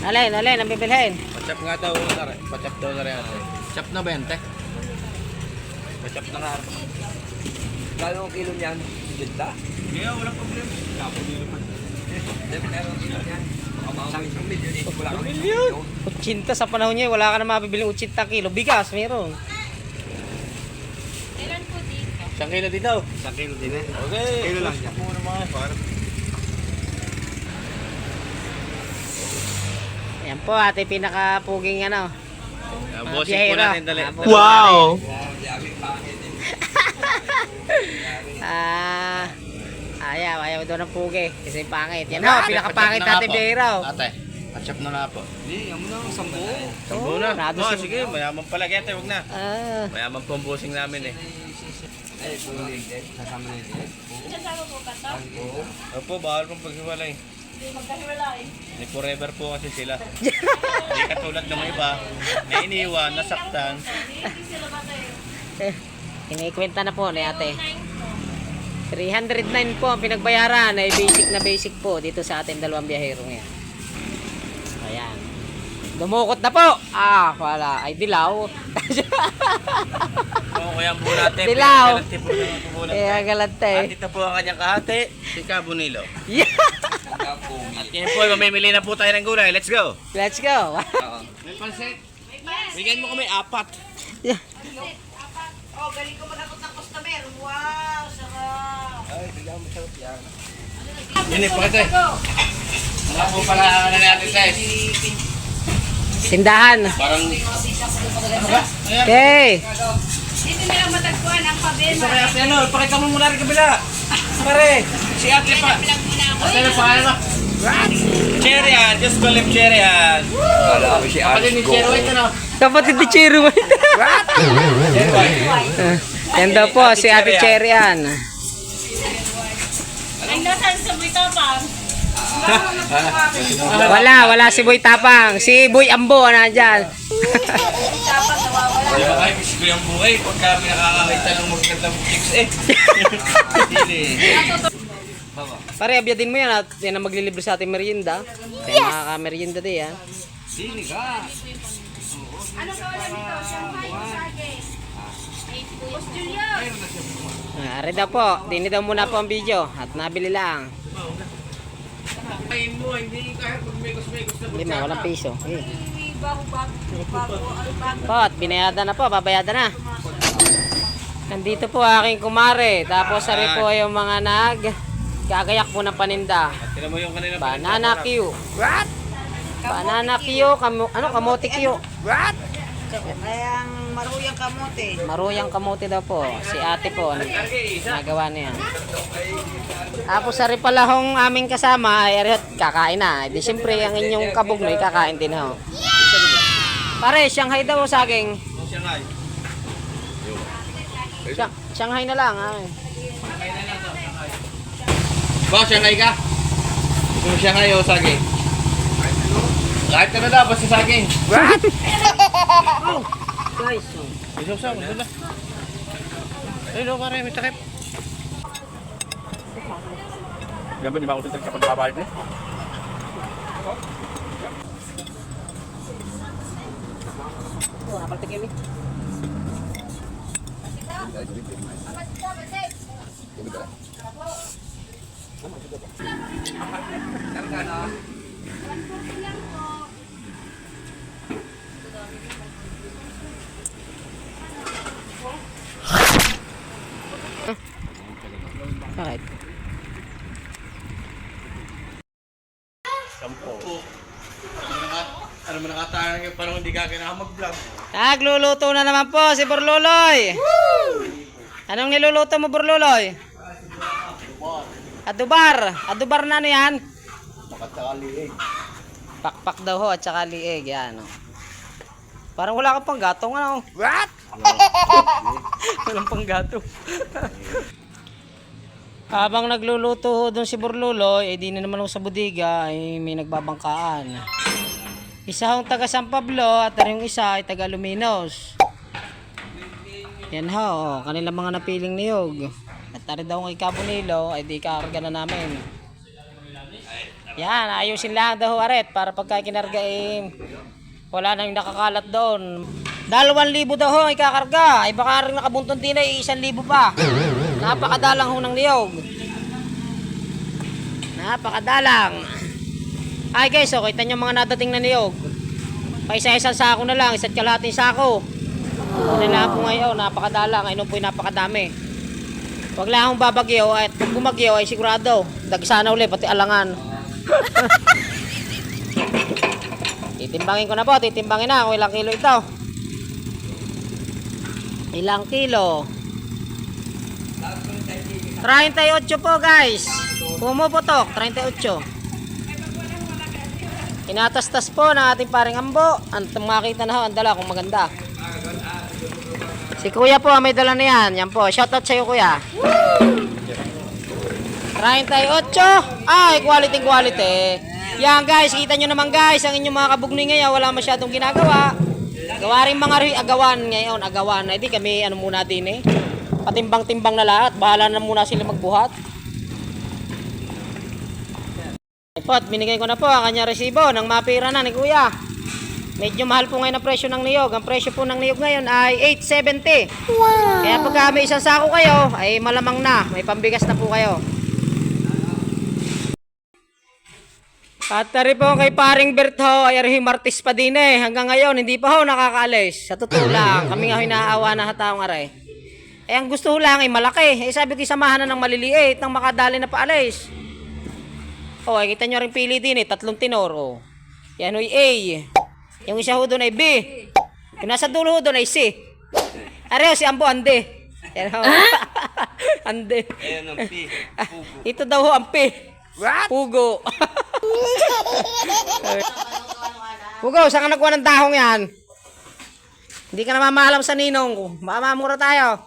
Alin, alin, ang bibilhin. Pachap nga daw na rin. Pachap daw na rin ate. Chap na 20. Pachap na nga. Kano ang kilo niyan? Ganda? Kaya walang problema. Kapo nila pa. Na ang kilo niyan. Milyon? Utsinta sa panahon niya, wala ka na mabibiling utsinta kilo. Bigas, meron. Isang kilo din daw. Isang kilo din eh. Okay. Kilo lang yan. Muna po, ate pinakapuging ano. Uh, bossing po biyahero. natin dali. Ah, Wow! Ah, ayaw, ayaw daw ng pugi. Kasi pangit. Yan ho, pinakapangit natin bihiraw. Ate, pachap na nga po. Hindi, ano na ang sambo. Sambo na. Rado Oh, si- sige, mayaman pala. Kaya wag na. Ah, Mayaman po ang bossing namin eh. Ay, bulig din. Kasama na. Oo. Opo, bawal pong paghiwalay. Hindi forever po kasi sila. Hindi katulad ng iba na iniwan, nasaktan. eh, inikwenta na po ni ate. 309 po ang pinagbayaran ay basic na basic po dito sa ating dalawang biyahero yan. Ayan. Dumukot na po. Ah, wala. Ay, dilaw. Oo, kaya po natin. Dilaw. pinagalanti po ng pupunan. Kaya galante. At ito po ang kanyang kahati, si Cabonilo. Yeah. At yan po, mamimili na po tayo ng gulay. Let's go! Let's go. May pansit. Bigyan mo kami apat. Yeah. Oh, galing ko manakot ng customer. Wow, sarap. Ay, bigyan mo sarap yan. Yun eh, pakita eh. Mga po pala ano natin guys. Sindahan. Parang... Okay. Dito nila matagpuan ang pabema. Isa kaya si ano, pakita mo muna rin kabila. Pare, si ate pa. Ate na pangalan mo? Cherry han, just call him Cherry han. Wala ko si Kapatid ni. Cherry White ano? Kapatid ni Cherry White. Yan daw po, si Ate Cherry yan. Ang nasaan sa buito pa. Wala, wala si Boy Tapang. Si Boy Ambo, nandyan. Dapat nawawala. Di ba kayo gusto ko yung buhay pagka may nakakakita ng magandang chicks eh. Hindi Pare, abyadin mo yan at yan ang maglilibre sa ating merienda. Kaya makaka-merienda din yan. Sini ka. Ano ka wala dito? Sage? Boss Julio. Ah, Ari daw po, dini daw muna po ang video at nabili lang. Kain mo, hindi kahit magmekos-mekos na Lima, walang piso. Eh. Po, at binayadan na po, babayadan na. Nandito po aking kumare. Tapos ari po yung mga nag gagayak po ng paninda. Tinan mo yung kanina Banana Q. What? Banana Q, kamo, ano, kamote Q. What? Ay, ang maruyang kamote. Maruyang kamote daw po. Si ate po, nag nagawa niya. Tapos ari pala hong aming kasama, ay kakain na. Di siyempre, ang inyong kabugnoy, kakain din ho. Pare, Shanghai daw sa aking. Shanghai. Sha- Shanghai na lang. Ay. Ba, Shanghai ka? Gusto mo Shanghai o saging? Kahit ka na daw, basta saging. Guys, Isaw sa, gusto na. Ay, no, pare, may takip. Gabi, di ba ako titig kapag babayad eh? oh, napaltikim eh. Bakit? Sampo. Ano mo nakatahan yung parang hindi ka kailangan mag-vlog. Nagluluto na naman po si Burluloy. Anong niluluto mo Burluloy? Adubar. Adubar na ano yan? Makatali eh. Pakpak daw ho at saka lieg. Yan. oh. Parang wala ka pang gatong ano. What? Walang pang gatong. Habang nagluluto ho doon si Burluloy, eh di na naman sa bodega, ay may nagbabangkaan. Isa hong taga San Pablo at yung isa ay taga Luminos. Yan ho, oh, kanilang mga napiling niyog. At tari daw kay Cabonilo, ay di kakarga na namin. Yan, ayusin lang daw aret para pagka kinarga eh, wala nang nakakalat doon. Dalawang libo daw ho, ikakarga. Ay baka rin nakabuntong din ay isang libo pa. Napakadalang ho ng niyog. Napakadalang. Ay guys, oh, kita nyo mga nadating na niyog. Pa isa-isang sako na lang, isa't kalahating sako. Ano lang po ngayon, napakadalang. Ayun po napakadami. Huwag lang akong babagyo at pag bumagyo ay sigurado. Dagsana ulit, pati alangan. titimbangin ko na po, titimbangin na kung ilang kilo ito. Ilang kilo? 38 po guys. Pumuputok, 38. Inatastas po ng ating paring ambo. Ang makita na ho, ang dala kung maganda. Si kuya po, may dala na yan. Yan po, shoutout sa'yo kuya. 38. Ay, quality quality. Yan guys, kita nyo naman guys, ang inyong mga kabugnoy ngayon, wala masyadong ginagawa. Gawa rin mga agawan ngayon, agawan. Ay di kami ano muna din eh. Patimbang-timbang na lahat, bahala na muna sila magbuhat. Ipot, binigay ko na po ang kanya resibo ng mapira na ni kuya. Medyo mahal po ngayon ang presyo ng niyog. Ang presyo po ng niyog ngayon ay 870. Kaya pag may isang sako kayo, ay malamang na. May pambigas na po kayo. At tari po kay paring Berto ay arhi martis pa din eh. Hanggang ngayon, hindi pa ho nakakaalis. Sa totoo lang, kami nga ho inaawa na hataong aray. Eh, ang gusto ho lang ay malaki. Eh, sabi ko samahan na ng maliliit nang makadali na paalis. Oh, ay kita nyo rin pili din eh. Tatlong tinor. Oh. Yan ho'y A. Yung isa ho doon ay B. Yung nasa dulo ho doon ay C. Areho si Ambo, ande. Yan ho. ande. Ayan ang P. Ito daw ho ang P. Pugo. Pugo, saan ka nagkuha ng dahong yan? Hindi ka na mamahalam sa ninong ko. Baka mamura tayo.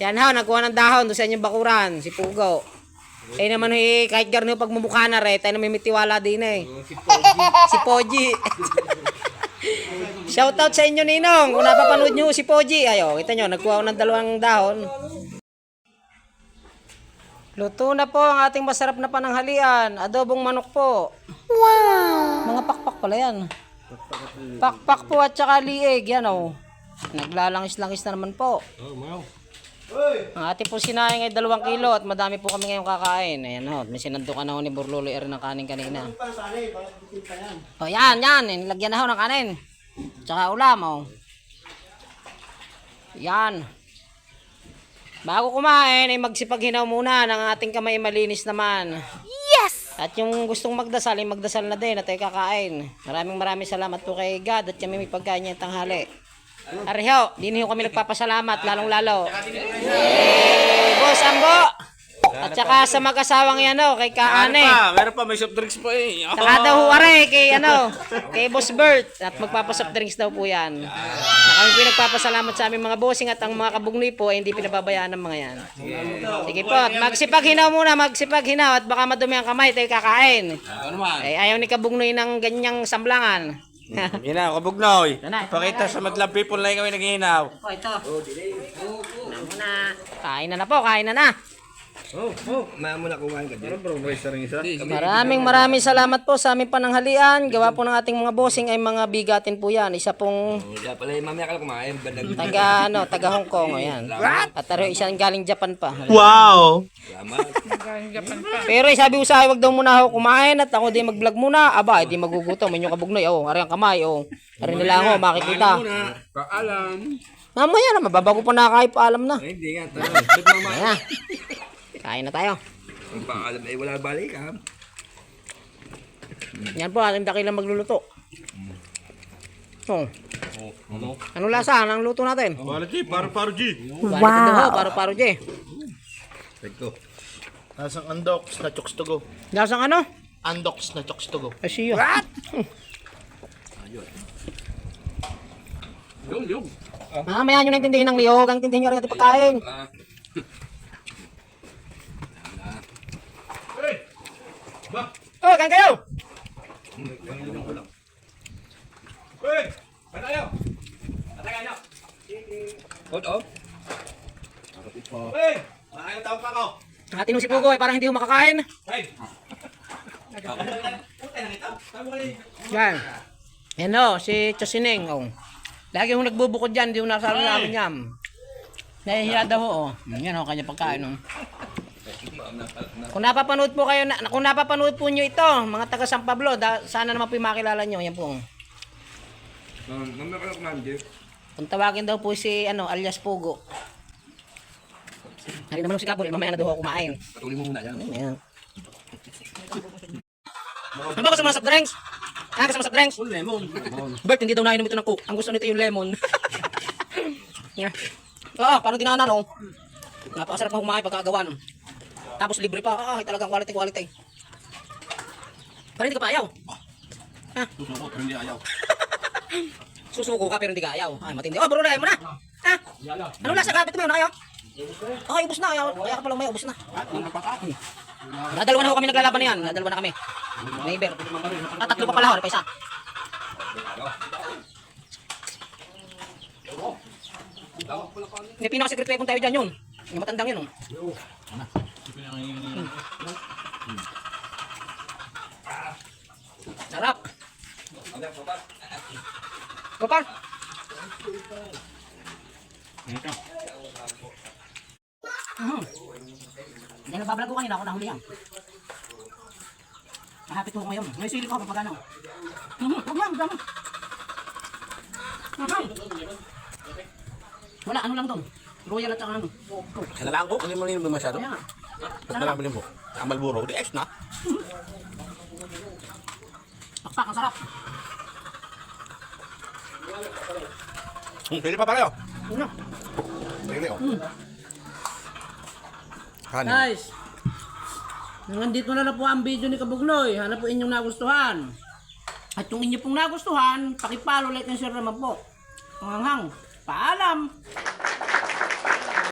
Yan ho, nagkuha ng dahon doon sa inyong bakuran, si Pugo. Eh naman eh, kahit garno pagmumukha na rin, tayo na may mitiwala din eh. Si Poji. Shoutout sa inyo ninong, kung napapanood nyo si Poji. Ayo, kita nyo, nagkuha ako ng dalawang dahon. Luto na po ang ating masarap na pananghalian. Adobong manok po. Wow! Mga pakpak pala yan. Pakpak po at saka lieg. Yan o. Naglalangis-langis na naman po. Ang ating po sinayang ay dalawang kilo at madami po kami ngayong kakain. Ayan o. May sinandukan na ho ni Burlolo er ng kanin kanina. O yan, yan. Nilagyan na ho ng kanin. Tsaka ulam o. Yan. Bago kumain, ay magsipaghinaw muna ng ating kamay malinis naman. Yes! At yung gustong magdasal, ay magdasal na din at ay kakain. Maraming maraming salamat po kay God at kami may pagkain niya tanghali. Ariho, din ho kami nagpapasalamat, lalong lalo. Eh, Boss Ambo! At saka sa mag-asawang yan, oh, kay Kaane. Pa, meron pa, may soft drinks pa eh. Saka daw huwari kay ano, kay Boss Bert at magpapasap drinks daw po yan. Na kami po nagpapasalamat sa aming mga bossing at ang mga kabugnoy po ay hindi pinababayaan ng mga yan. Sige po, at magsipag-hinaw muna, magsipag-hinaw at baka madumi ang kamay tayo kakain. Ano naman? Ay ayaw ni kabugnoy ng ganyang samblangan. Hinaw, kabugnoy. Nanay. Pakita sa madlang people na kami naghihinaw. Po, ito. Na muna. Kain na na po, kain na na. Oh, oh. Maya mo na kumain ka dyan. Bro, may isa rin isa. Maraming maraming salamat po sa aming pananghalian. Gawa po ng ating mga bossing ay mga bigatin po yan. Isa pong Kaya pala, eh, mamaya ka lang kumain. Bandag. taga ano, taga Hong Kong, ayan. At taro isang galing Japan pa. Salamat. Pero eh, sabi ko sa akin, wag daw muna ako kumain at ako din mag-vlog muna. Aba, hindi magugutom. Inyong kabugnoy. Oh, ari ang kamay. Oh. Ari nila ako, makikita. Paalam. Mamaya na, mababago pa na kahit paalam na. Ay, hindi nga. Tara. Ba't? Kain na tayo. Ang paalam eh, wala balik ha. Yan po, ating dakilang magluluto. Oh. Ano lasa? Anong luto natin? Quality, paru-paru G. Wow. Daw, paro-paro, Je. Teko. Nasang undox na chokes to go. Lasang ano? Undox na chokes to go. Ay, siya. What? Yung, yung. Mamaya nyo naintindihin ng liyog. Ang intindihin nyo rin natin pagkain. Oh, kan kayo! Hey! Ano tayo? Atagan nyo. Hold on. Hey! Makakain tawag pa. Ate Matino si Pugo eh, parang hindi ko makakain. Ay! Yan. Yan o, si Chosining. Oh. Lagi yung nagbubukod dyan, hindi yung nasa namin yan. Nahihiya daw o. Yan o, kanya pagkain. Oh. Kung napapanood po kayo, na, kung napapanood po nyo ito, mga taga San Pablo, da, sana naman po yung makilala nyo. Yan po. Number ko lang, Jeff. Kung tawagin daw po si ano, alias Pugo. Hari naman si Kapol, mamaya na daw ako kumain. Patuloy mo muna yan. Ayan. Ano ba gusto mo soft drinks? Ah, gusto mo soft drinks? Lemon. Bert, hindi daw nainom ito ng coke. Ang gusto nito yung lemon. yeah. Oo, parang dinanan, oh. Napakasarap ng kumain pagkagawa, no. Tapos libre pa. Ah, talagang quality, quality. Pero hindi ka pa ayaw. Ha? Susuko, pero hindi ayaw. Susuko ka pero hindi ka ayaw. Ay, matindi. Oh, bro, mo na. Ha? Ano lasa? Kapit mo yun, ayaw? Okay, ubus na. Ayaw. Kaya ka palang may ubus na. Hmm. Dadalawa na ho kami naglalaban na yan. Dadalawa na kami. Neighbor. Ah, tatlo pa pala ho. Ano pa isa? May pinaka-secret weapon tayo dyan yun. Yung matandang yun. Oh. Sarap. Kopar. Mhm. Hindi nagbablog ko kanina ako nahuli yan. Mahapit ko ngayon. May sili ko ako pag ano. Huwag yan, dami. Wala, ano lang doon. Royal at saka ano. Kailangan ko, hindi mo nilinom masyado. Kaya nga. Tapos marami mo. Ang Malboro, di ex na. Pakpak, ang sarap. Hmm, Pwede pa pala yun. Ano? Pwede oh. Kanin. Guys, nandito na na po ang video ni Kabugnoy. Hanap po inyong nagustuhan. At kung inyo pong nagustuhan, pakipalo, like, and share naman po. Ang hanghang. Paalam!